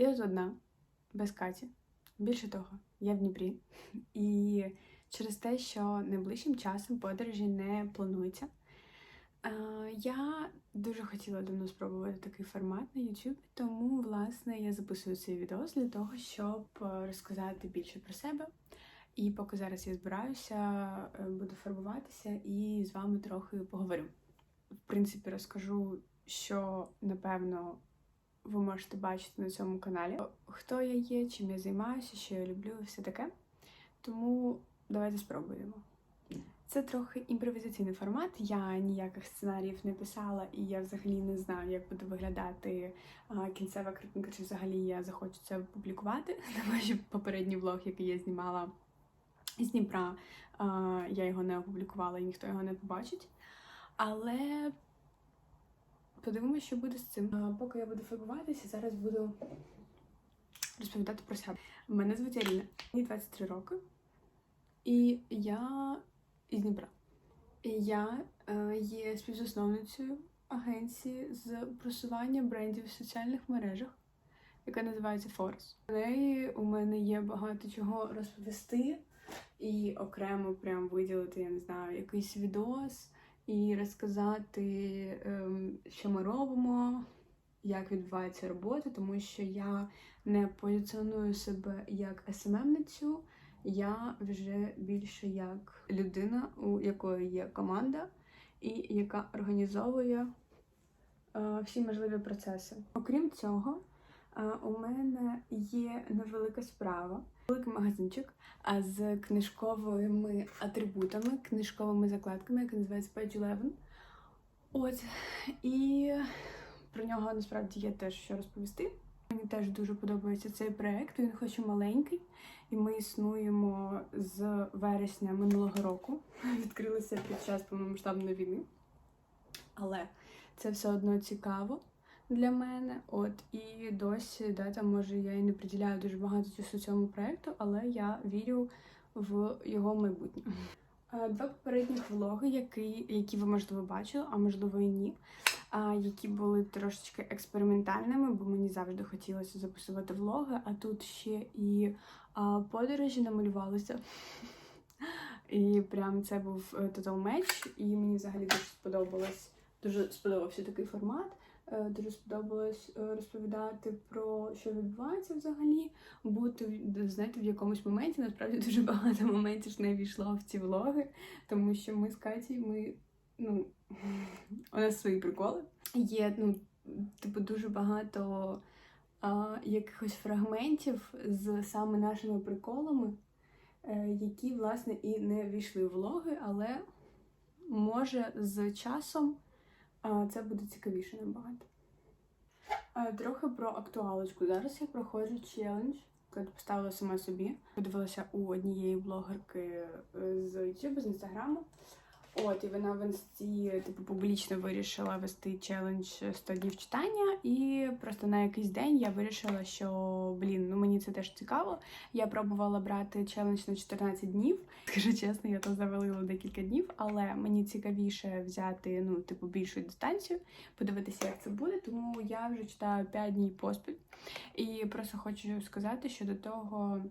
Я тут одна, без Каті. Більше того, я в Дніпрі. І через те, що найближчим часом подорожі не планується. е, Я дуже хотіла давно спробувати такий формат на YouTube, тому власне я записую цей відео для того, щоб е, розказати більше про себе. І поки зараз я збираюся, е, буду фарбуватися і з вами трохи поговорю. В принципі, розкажу, що напевно ви можете бачити на цьому каналі. Хто я є, чим я займаюся, що я люблю все таке. Тому давайте спробуємо. Це трохи імпровізаційний формат. Я ніяких сценаріїв не писала, і я взагалі не знаю, як буде виглядати кінцева картинка, чи взагалі я захочу це публікувати. Тому що попередній влог, який я знімала з Дніпра, я його не опублікувала і ніхто його не побачить. Але подивимося, що буде з цим. А, поки я буду фарбуватися, зараз буду розповідати про себе. Мене звуть Аріна, мені 23 роки, і я із Дніпра. Я е, є співзасновницею агенції з просування брендів в соціальних мережах, яка називається Force. У неї у мене є багато чого розповісти і окремо прям виділити, я не знаю, якийсь відос і розказати, ем, що ми робимо, як відбувається робота, тому що я не позиціоную себе як СММницю, я вже більше як людина, у якої є команда, і яка організовує е, всі можливі процеси. Окрім цього, е, у мене є невелика справа, великий магазинчик з книжковими атрибутами, книжковими закладками, який називається Page 11. От і про нього насправді є теж що розповісти. Мені теж дуже подобається цей проект. Він хоч і маленький, і ми існуємо з вересня минулого року. Відкрилися під час повномасштабної війни. Але це все одно цікаво для мене. От і досі, да, там може я і не приділяю дуже багато часу цьому проекту, але я вірю в його майбутнє. Е, Два попередніх влоги, які, які ви можливо бачили, а можливо і ні. Які були трошечки експериментальними, бо мені завжди хотілося записувати влоги, а тут ще і подорожі намалювалися. І прям це був е, total match, і мені взагалі дуже сподобалось, дуже сподобався такий формат. Е, Дуже сподобалось е, розповідати про що відбувається взагалі, бути знаєте, в якомусь моменті. Насправді дуже багато моментів не війшло в ці влоги, тому що ми з Каті, ми ну у нас свої приколи. Є ну, типу, дуже багато а, якихось фрагментів з саме нашими приколами, е, які, власне, і не війшли в влоги, але може з часом це буде цікавіше набагато. Трохи про актуалочку. Зараз я проходжу челендж, який поставила сама собі. Подивилася у однієї блогерки е, з YouTube, з інстаграму. От, і вона в інсті, типу, публічно вирішила вести челендж 100 днів читання, і просто на якийсь день я вирішила, що блін, ну мені це теж цікаво. Я пробувала брати челендж на 14 днів. Скажу чесно, я то завалила декілька днів, але мені цікавіше взяти ну, типу, більшу дистанцію, подивитися, як це буде. Тому я вже читаю 5 днів поспіль. І просто хочу сказати, що до того.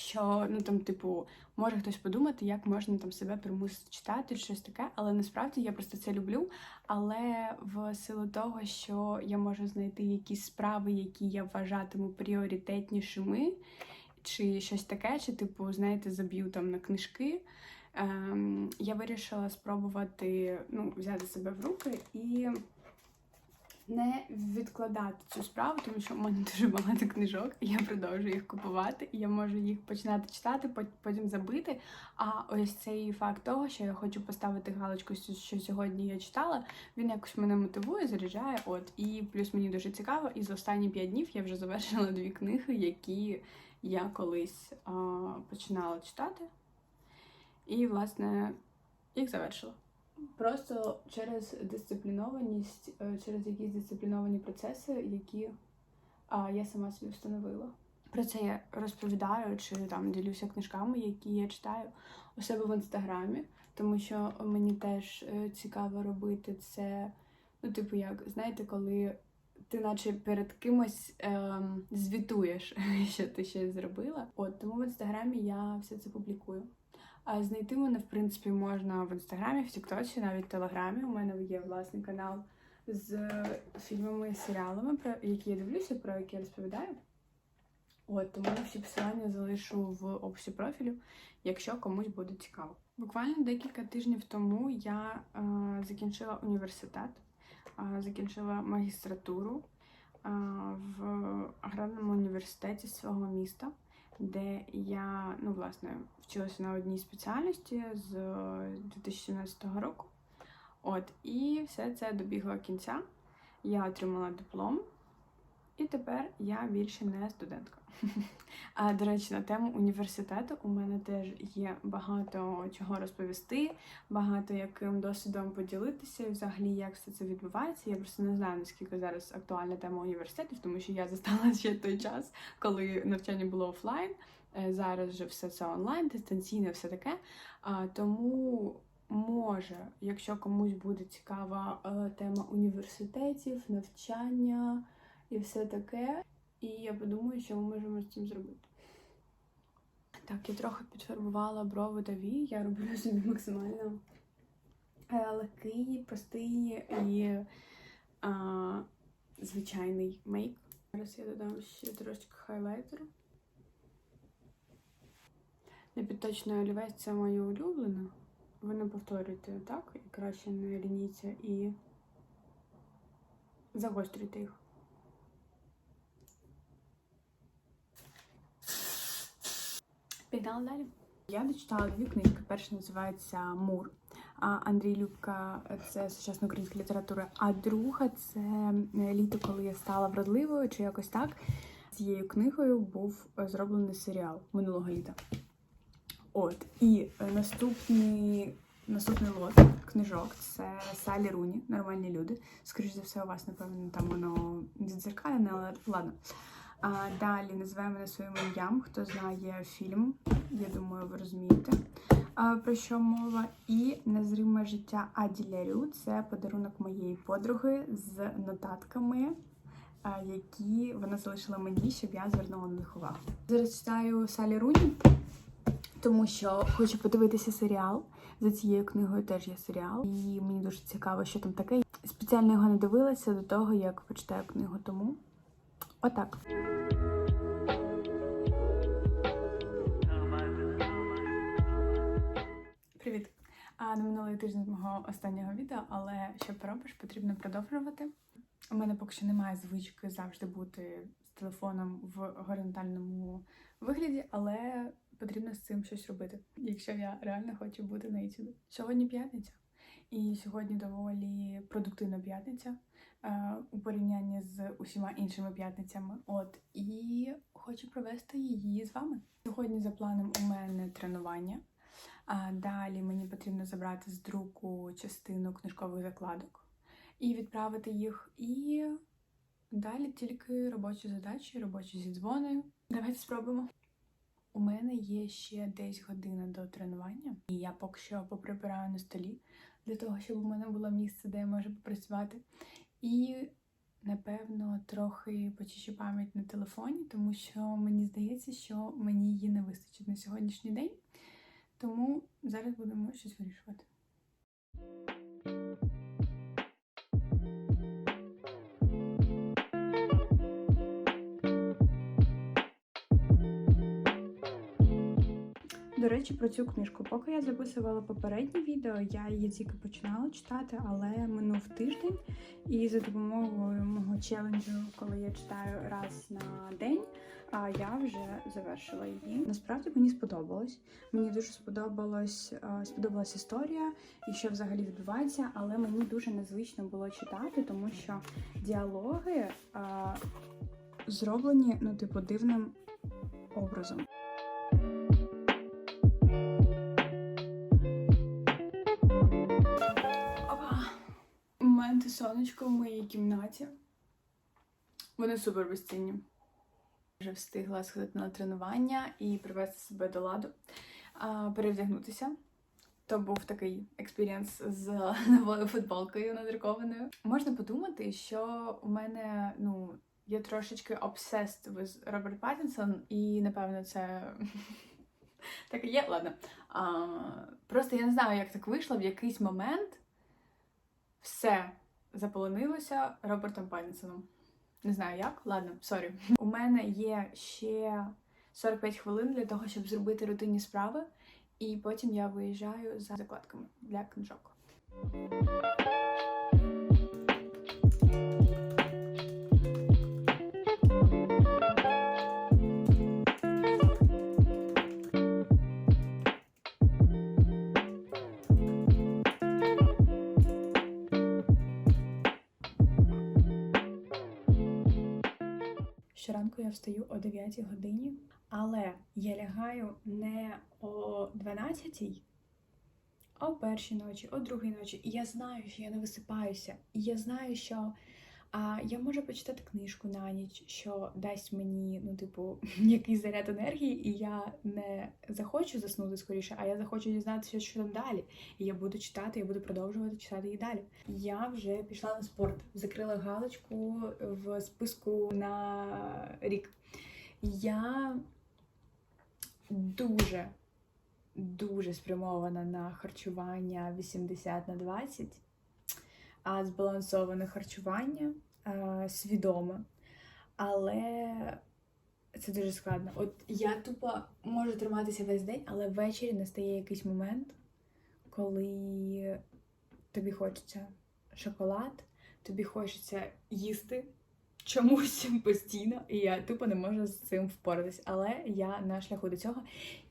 Що ну там, типу, може хтось подумати, як можна там себе примусити читати, щось таке, але насправді я просто це люблю. Але в силу того, що я можу знайти якісь справи, які я вважатиму пріоритетнішими, чи щось таке, чи, типу, знаєте, заб'ю там на книжки. Ем, я вирішила спробувати ну, взяти себе в руки і не відкладати цю справу, тому що в мене дуже багато книжок, і я продовжую їх купувати, і я можу їх починати читати, потім забити. А ось цей факт того, що я хочу поставити галочку, що сьогодні я читала, він якось мене мотивує, заряджає. От і плюс мені дуже цікаво. І за останні п'ять днів я вже завершила дві книги, які я колись а, починала читати. І, власне, їх завершила. Просто через дисциплінованість, е, через якісь дисципліновані процеси, які я сама собі встановила. Про це я розповідаю чи там ділюся книжками, які я читаю у себе в інстаграмі, тому що мені теж е, цікаво робити це. Ну, типу, як знаєте, коли ти наче перед кимось ем, звітуєш, що ти щось зробила. От тому в інстаграмі я все це публікую. А знайти мене, в принципі, можна в інстаграмі, в Тіктоці, навіть в Телеграмі. У мене є власний канал з фільмами і серіалами, про які я дивлюся, про які я розповідаю. От, тому всі посилання залишу в описі профілю, якщо комусь буде цікаво. Буквально декілька тижнів тому я е, закінчила університет, е, закінчила магістратуру е, в аграрному університеті свого міста, де я, ну, власне, вчилася на одній спеціальності з 2017 року. От, і все це добігло кінця. Я отримала диплом, і тепер я більше не студентка. А до речі, на тему університету у мене теж є багато чого розповісти, багато яким досвідом поділитися, і взагалі як все це відбувається. Я просто не знаю, наскільки зараз актуальна тема університетів, тому що я застала ще той час, коли навчання було офлайн. Е, Зараз вже все це онлайн, дистанційне, все таке. Тому може, якщо комусь буде цікава е, тема університетів, навчання і все таке. І я подумаю, що ми можемо з цим зробити. Так, я трохи підфарбувала брови та вії. Я роблю собі максимально е, легкий, простий і а, звичайний мейк. Зараз я додам ще трошки хайлайтеру. Непідточний олівець це моє улюблене. Ви не повторюйте так, і краще не лініться і загострюйте їх. Пігнали далі. Я дочитала дві книжки. Перша називається Мур. Андрій Любка це сучасна українська література. А друга це літо, коли я стала вродливою, чи якось так. Цією книгою був зроблений серіал минулого літа. От і наступний наступний лот книжок це Салі Руні, нормальні люди. Скоріше за все, у вас, напевно, там воно відзеркалене, але ладно. А далі називаємо мене своїм ім'ям. Хто знає фільм, я думаю, ви розумієте про що мова. І незриме життя Аді Рю це подарунок моєї подруги з нотатками, які вона залишила мені, щоб я звернула на них увагу. Зараз читаю Салі Руні, тому що хочу подивитися серіал. За цією книгою теж є серіал, і мені дуже цікаво, що там таке. Спеціально його не дивилася до того, як почитаю книгу, тому отак. Привіт! А на минулий тиждень з мого останнього відео, але що поробиш, потрібно продовжувати. У мене поки що немає звички завжди бути з телефоном в горизонтальному вигляді, але потрібно з цим щось робити, якщо я реально хочу бути на YouTube. Сьогодні п'ятниця, і сьогодні доволі продуктивна п'ятниця у порівнянні з усіма іншими п'ятницями. От і хочу провести її з вами. Сьогодні за планом у мене тренування. А далі мені потрібно забрати з друку частину книжкових закладок і відправити їх. І далі тільки робочі задачі, робочі зі дзвоною. Давайте спробуємо. У мене є ще десь година до тренування, і я поки що поприбираю на столі для того, щоб у мене було місце, де я можу попрацювати. І, напевно, трохи почищу пам'ять на телефоні, тому що мені здається, що мені її не вистачить на сьогоднішній день. Тому зараз будемо щось вирішувати. Речі, про цю книжку. Поки я записувала попереднє відео, я її тільки починала читати, але минув тиждень, і за допомогою мого челенджу, коли я читаю раз на день, я вже завершила її. Насправді мені сподобалось. Мені дуже сподобалось сподобалась історія і що взагалі відбувається, але мені дуже незвично було читати, тому що діалоги зроблені ну, типу, дивним образом. Сонечко в моїй кімнаті. Вони супер безцінні. Вже встигла сходити на тренування і привести себе до ладу, перевдягнутися, то був такий експірієнс з новою футболкою надрукованою. Можна подумати, що у мене ну є трошечки obsessed з Роберт Паттінсон, і напевно це так і є. Ладно. А, Просто я не знаю, як так вийшло. В якийсь момент все заполонилося Робертом Паттінсоном. Не знаю як. Ладно, сорі. У мене є ще 45 хвилин для того, щоб зробити рутинні справи, і потім я виїжджаю за закладками для книжок. Щоранку я встаю о 9 годині, але я лягаю не о 12, а о першій ночі, о другій ночі. І я знаю, що я не висипаюся. І я знаю, що а, я можу почитати книжку на ніч, що дасть мені, ну, типу, якийсь заряд енергії, і я не захочу заснути скоріше, а я захочу дізнатися, що там далі. І я буду читати, я буду продовжувати читати і далі. Я вже пішла на спорт, закрила галочку в списку на рік. Я дуже, дуже спрямована на харчування 80 на 20, а збалансоване харчування свідоме. Але це дуже складно. От я тупо можу триматися весь день, але ввечері настає якийсь момент, коли тобі хочеться шоколад, тобі хочеться їсти чомусь постійно, і я тупо не можу з цим впоратись. Але я на шляху до цього.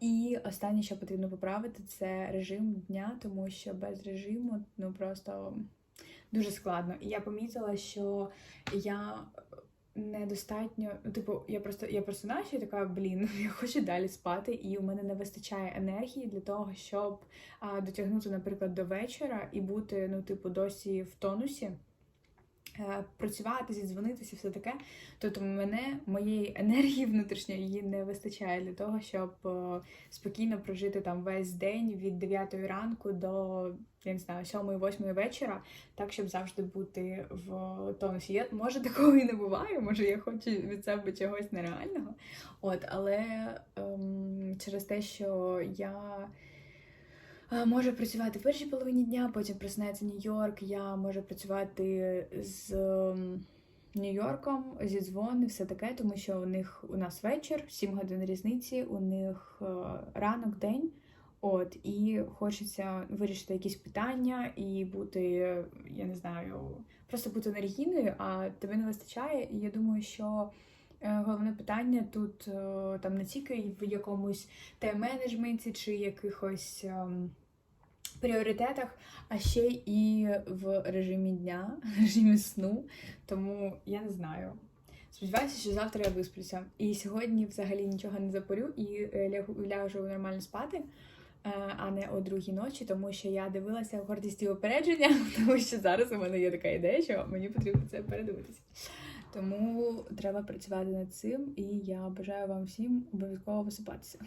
І останнє, що потрібно поправити, це режим дня, тому що без режиму ну просто дуже складно. І я помітила, що я. Недостатньо, ну, типу, я просто я просинаюся і така, блін, я хочу далі спати, і у мене не вистачає енергії для того, щоб а, дотягнути, наприклад, до вечора і бути, ну, типу, досі в тонусі. Е, працювати, зідзвонитися, все таке. Тобто мене, моєї енергії внутрішньої її не вистачає для того, щоб е, спокійно прожити там весь день від 9 ранку до я не знаю, 7-8 вечора, так, щоб завжди бути в тонусі. Я, Може, такого і не буває, може я хочу від себе чогось нереального. От, Але ем, через те, що я. Можу працювати в першій половині дня, потім просинається Нью-Йорк. Я можу працювати з Нью-Йорком, зі дзвони, все таке, тому що у них у нас вечір, 7 годин різниці, у них ранок, день. От, і хочеться вирішити якісь питання і бути, я не знаю, просто бути енергійною, а тебе не вистачає. І я думаю, що е, головне питання тут е, там не тільки в якомусь тайм-менеджменті чи якихось ем, пріоритетах, а ще і в режимі дня, режимі сну. Тому я не знаю. Сподіваюся, що завтра я висплюся. І сьогодні взагалі нічого не запорю і е, лягу ляжу нормально спати. Е, а не о другій ночі, тому що я дивилася гордість і опередження, тому що зараз у мене є така ідея, що мені потрібно це передивитися. Тому треба працювати над цим, і я бажаю вам всім обов'язково висипатися.